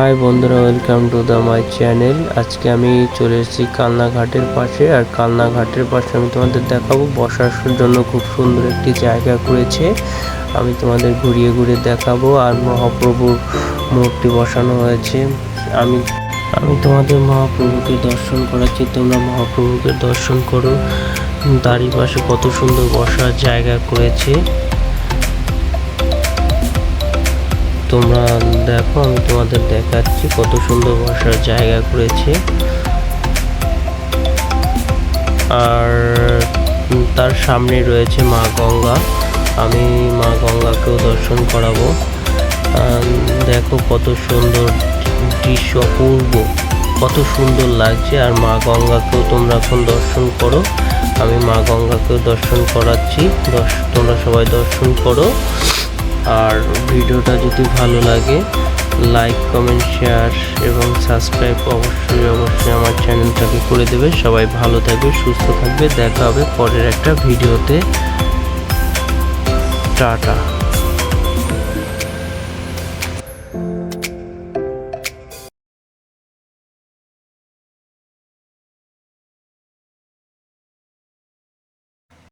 High বন্ধুরা welcome to the my channel আজকে আমি চলে এসেছি কালনা ঘাটের পাশে, আর কালনা ঘাটের পাশে আমি তোমাদের দেখাবো, বসার জন্য খুব সুন্দর একটি জায়গা করেছে। আমি তোমাদের ঘুরিয়ে ঘুরিয়ে দেখাবো, আর মহাপ্রভুর মূর্তি বসানো হয়েছে। আমি আমি তোমাদের মহাপ্রভুকে দর্শন করাচ্ছি, তোমরা মহাপ্রভুকে দর্শন করো। তারই পাশে কত সুন্দর বসার জায়গা করেছে। তোমরা দেখো আমি তোমাদের দেখাচ্ছি কত সুন্দর বসার জায়গা করেছে। আর তার সামনে রয়েছে মা গঙ্গা। আমি মা গঙ্গাকেও দর্শন করাবো। দেখো কত সুন্দর দৃশ্য অপূর্ব, কত সুন্দর লাগছে। আর মা গঙ্গাকেও তোমরা এখন দর্শন করো। আমি মা গঙ্গাকেও দর্শন করাচ্ছি। দর্শ- তোমরা সবাই দর্শন করো। আর ভিডিওটা যদি ভালো লাগে লাইক কমেন্ট শেয়ার এবং সাবস্ক্রাইব অবশ্যই অবশ্যই আমার চ্যানেলটাকে করে দেবে। সবাই ভালো থাকবে, সুস্থ থাকবে। দেখা হবে পরের একটা ভিডিওতে। টাটা।